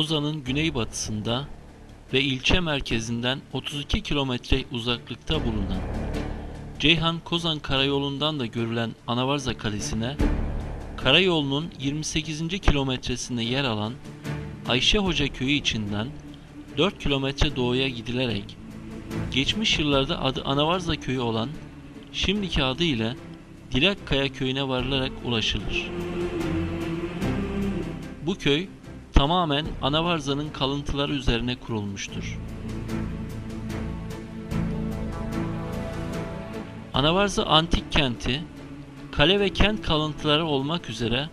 Kozan'ın güneybatısında ve ilçe merkezinden 32 kilometre uzaklıkta bulunan Ceyhan-Kozan karayolundan da görülen Anavarza Kalesi'ne karayolunun 28. kilometresinde yer alan Ayşe Hoca Köyü içinden 4 kilometre doğuya gidilerek geçmiş yıllarda adı Anavarza Köyü olan şimdiki adı ile Dilakkaya Köyü'ne varılarak ulaşılır. Bu köy tamamen Anavarza'nın kalıntıları üzerine kurulmuştur. Anavarza antik kenti, kale ve kent kalıntıları olmak üzere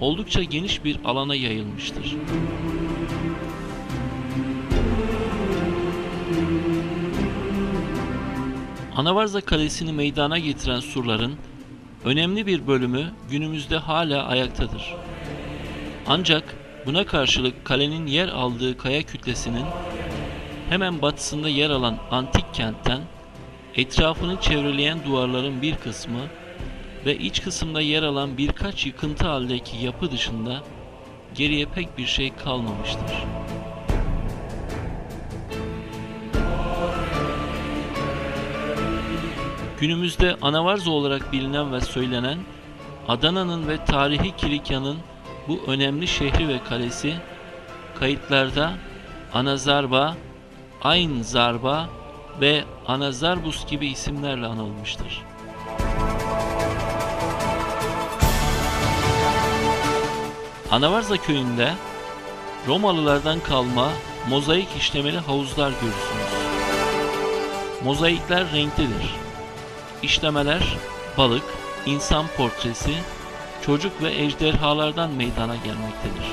oldukça geniş bir alana yayılmıştır. Anavarza Kalesi'ni meydana getiren surların önemli bir bölümü günümüzde hala ayaktadır. Ancak buna karşılık kalenin yer aldığı kaya kütlesinin hemen batısında yer alan antik kentten etrafını çevreleyen duvarların bir kısmı ve iç kısımda yer alan birkaç yıkıntı haldeki yapı dışında geriye pek bir şey kalmamıştır. Günümüzde Anavarza olarak bilinen ve söylenen Adana'nın ve tarihi Kilikya'nın bu önemli şehri ve kalesi kayıtlarda Anazarba, Ayn Zarba ve Anazarbus gibi isimlerle anılmıştır. Anavarza köyünde Romalılardan kalma mozaik işlemeli havuzlar görürsünüz. Mozaikler renklidir. İşlemeler balık, insan portresi, çocuk ve ejderhalardan meydana gelmektedir.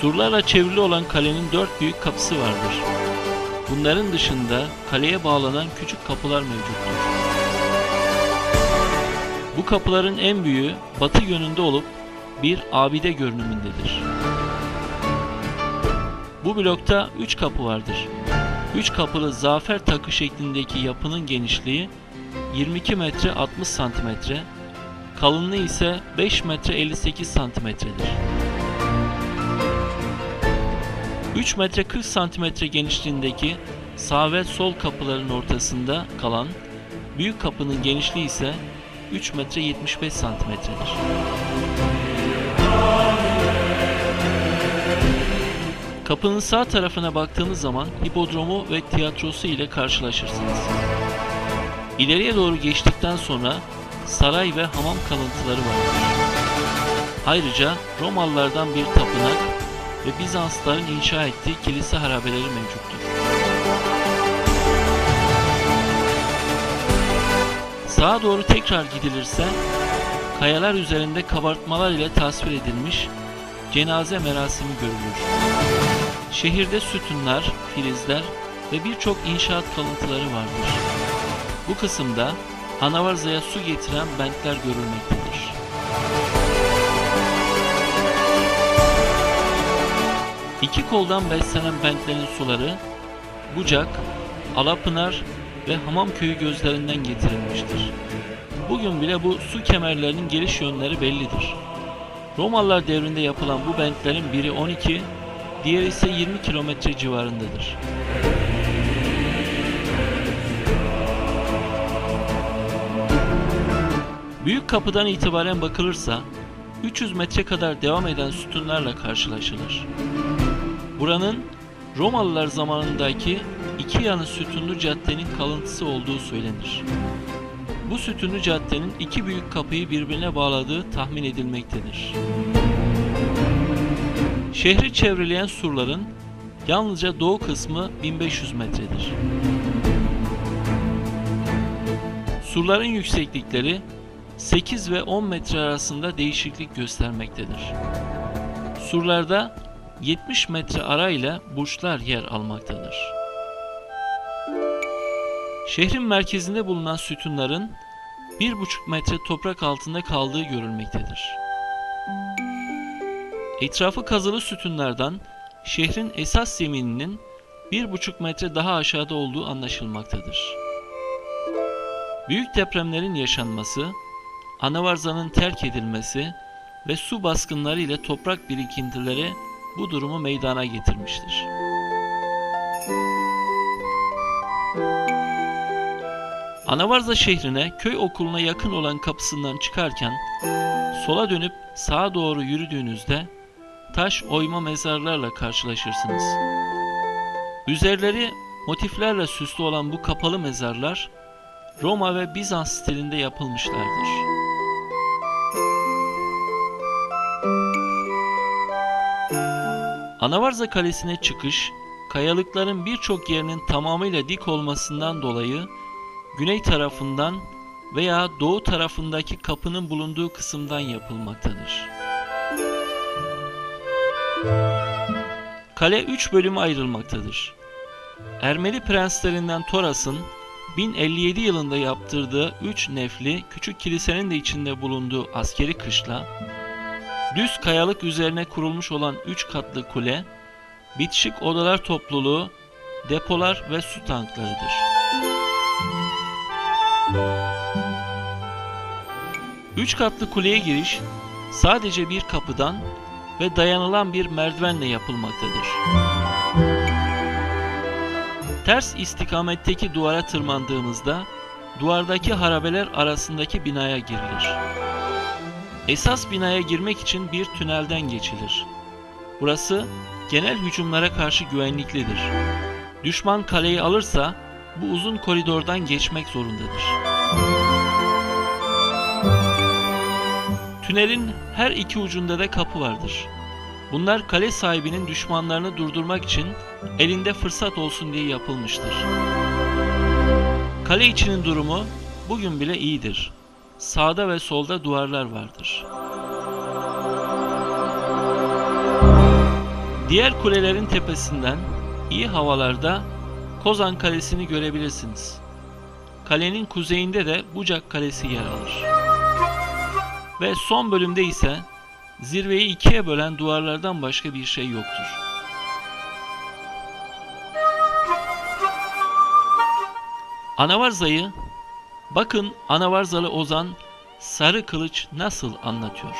Surlarla çevrili olan kalenin dört büyük kapısı vardır. Bunların dışında kaleye bağlanan küçük kapılar mevcuttur. Bu kapıların en büyüğü batı yönünde olup bir abide görünümündedir. Bu blokta 3 kapı vardır. 3 kapılı zafer takı şeklindeki yapının genişliği 22 metre 60 santimetre, kalınlığı ise 5 metre 58 santimetredir. 3 metre 40 santimetre genişliğindeki sağ ve sol kapıların ortasında kalan büyük kapının genişliği ise 3 metre 75 santimetredir. Kapının sağ tarafına baktığınız zaman hipodromu ve tiyatrosu ile karşılaşırsınız. İleriye doğru geçtikten sonra saray ve hamam kalıntıları vardır. Ayrıca Romalılardan bir tapınak ve Bizansların inşa ettiği kilise harabeleri mevcuttur. Sağa doğru tekrar gidilirse kayalar üzerinde kabartmalar ile tasvir edilmiş cenaze merasimi görülür. Şehirde sütunlar, filizler ve birçok inşaat kalıntıları vardır. Bu kısımda Anavarza'ya su getiren bentler görülmektedir. İki koldan beslenen bentlerin suları Bucak, Alapınar ve Hamamköyü gözlerinden getirilmiştir. Bugün bile bu su kemerlerinin geliş yönleri bellidir. Romalılar devrinde yapılan bu bentlerin biri 12, diğeri ise 20 kilometre civarındadır. Büyük kapıdan itibaren bakılırsa 300 metre kadar devam eden sütunlarla karşılaşılır. Buranın Romalılar zamanındaki iki yanı sütunlu caddenin kalıntısı olduğu söylenir. Bu sütunlu caddenin iki büyük kapıyı birbirine bağladığı tahmin edilmektedir. Şehri çevreleyen surların yalnızca doğu kısmı 1500 metredir. Surların yükseklikleri 8 ve 10 metre arasında değişiklik göstermektedir. Surlarda 70 metre arayla burçlar yer almaktadır. Şehrin merkezinde bulunan sütunların 1,5 metre toprak altında kaldığı görülmektedir. Etrafı kazılı sütunlardan şehrin esas zemininin 1,5 metre daha aşağıda olduğu anlaşılmaktadır. Büyük depremlerin yaşanması Anavarza'nın terk edilmesi ve su baskınları ile toprak birikintileri bu durumu meydana getirmiştir. Anavarza şehrine köy okuluna yakın olan kapısından çıkarken sola dönüp sağa doğru yürüdüğünüzde taş oyma mezarlarla karşılaşırsınız. Üzerleri motiflerle süslü olan bu kapalı mezarlar Roma ve Bizans stilinde yapılmışlardır. Anavarza Kalesi'ne çıkış, kayalıkların birçok yerinin tamamıyla dik olmasından dolayı güney tarafından veya doğu tarafındaki kapının bulunduğu kısımdan yapılmaktadır. Kale 3 bölüme ayrılmaktadır. Ermeni prenslerinden Toras'ın 1057 yılında yaptırdığı 3 nefli küçük kilisenin de içinde bulunduğu askeri kışla, düz kayalık üzerine kurulmuş olan 3 katlı kule, bitişik odalar topluluğu, depolar ve su tanklarıdır. Üç katlı kuleye giriş sadece bir kapıdan ve dayanılan bir merdivenle yapılmaktadır. Ters istikametteki duvara tırmandığımızda duvardaki harabeler arasındaki binaya girilir. Esas binaya girmek için bir tünelden geçilir. Burası genel hücumlara karşı güvenliklidir. Düşman kaleyi alırsa bu uzun koridordan geçmek zorundadır. Tünelin her iki ucunda da kapı vardır. Bunlar kale sahibinin düşmanlarını durdurmak için elinde fırsat olsun diye yapılmıştır. Kale içinin durumu bugün bile iyidir. Sağda ve solda duvarlar vardır. Diğer kulelerin tepesinden iyi havalarda Kozan Kalesi'ni görebilirsiniz. Kalenin kuzeyinde de Bucak Kalesi yer alır. Ve son bölümde ise zirveyi ikiye bölen duvarlardan başka bir şey yoktur. Anavarza'yı bakın Anavarzalı Ozan Sarı Kılıç nasıl anlatıyor.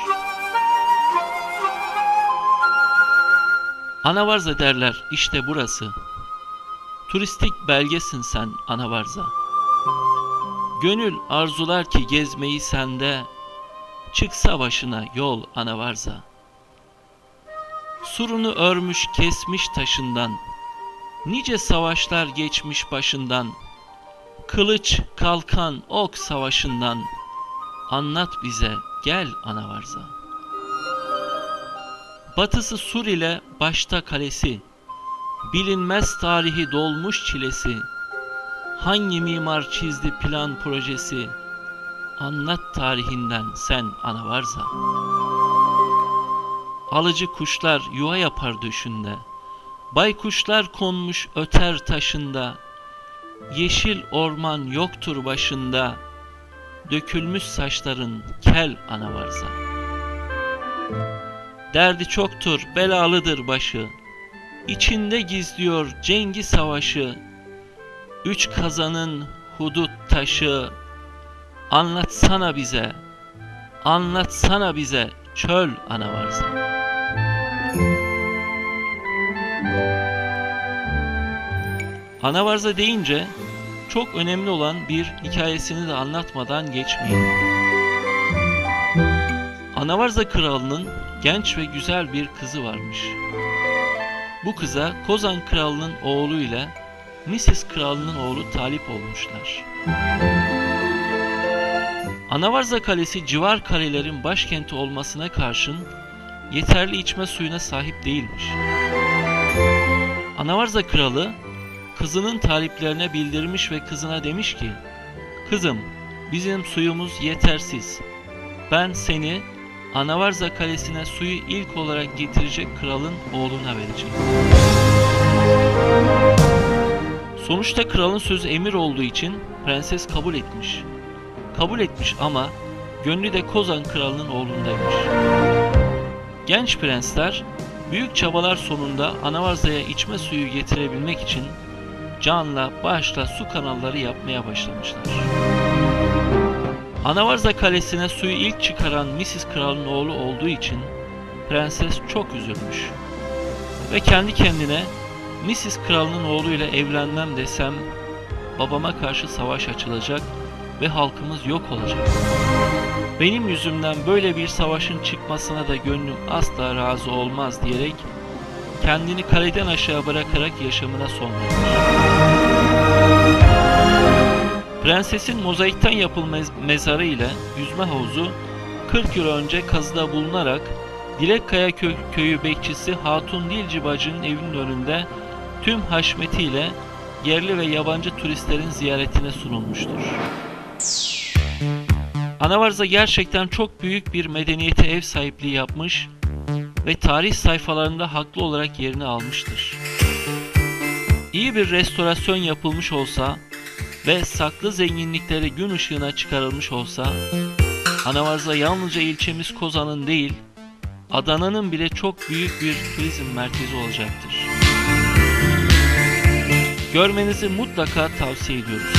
Anavarza derler işte burası. Turistik belgesin sen Anavarza. Gönül arzular ki gezmeyi sende. Çıksa başına yol Anavarza. Surunu örmüş kesmiş taşından. Nice savaşlar geçmiş başından. Kılıç, kalkan, ok savaşından. Anlat bize gel Anavarza. Batısı Sur ile başta kalesi. Bilinmez tarihi dolmuş çilesi. Hangi mimar çizdi plan projesi? Anlat tarihinden sen ana varsa. Alıcı kuşlar yuva yapar düşünde. Baykuşlar konmuş öter taşında. Yeşil orman yoktur başında. Dökülmüş saçların kel ana varsa. Derdi çoktur, belalıdır başı. İçinde gizliyor cengi savaşı. Üç kazanın hudut taşı. Anlatsana bize, anlatsana bize çöl ana varsa. Anavarza deyince çok önemli olan bir hikayesini de anlatmadan geçmeyelim. Anavarza kralının genç ve güzel bir kızı varmış. Bu kıza Kozan kralının oğlu ile Misis kralının oğlu talip olmuşlar. Anavarza Kalesi civar kalelerin başkenti olmasına karşın yeterli içme suyuna sahip değilmiş. Anavarza kralı kızının taliplerine bildirmiş ve kızına demiş ki Kızım bizim suyumuz yetersiz. Ben seni Anavarza Kalesi'ne suyu ilk olarak getirecek kralın oğluna vereceğim. Sonuçta kralın sözü emir olduğu için prenses kabul etmiş. Kabul etmiş ama gönlü de Kozan kralının oğlundaymış. Genç prensler büyük çabalar sonunda Anavarza'ya içme suyu getirebilmek için canla başla su kanalları yapmaya başlamışlar. Anavarza Kalesi'ne suyu ilk çıkaran Mrs. Kral'ın oğlu olduğu için prenses çok üzülmüş. Ve kendi kendine Mrs. Kral'ın oğluyla evlenmem desem babama karşı savaş açılacak ve halkımız yok olacak. Benim yüzümden böyle bir savaşın çıkmasına da gönlüm asla razı olmaz diyerek kendini kaleden aşağı bırakarak yaşamına son vermiş. Prensesin mozaikten yapılmış mezarı ile yüzme havuzu 40 yıl önce kazıda bulunarak Dilekkaya kö- köyü bekçisi Hatun Dilci bacının evinin önünde tüm haşmetiyle yerli ve yabancı turistlerin ziyaretine sunulmuştur. Anavarza gerçekten çok büyük bir medeniyete ev sahipliği yapmış ve tarih sayfalarında haklı olarak yerini almıştır. İyi bir restorasyon yapılmış olsa ve saklı zenginlikleri gün ışığına çıkarılmış olsa Anavarza yalnızca ilçemiz Kozan'ın değil Adana'nın bile çok büyük bir turizm merkezi olacaktır. Görmenizi mutlaka tavsiye ediyoruz.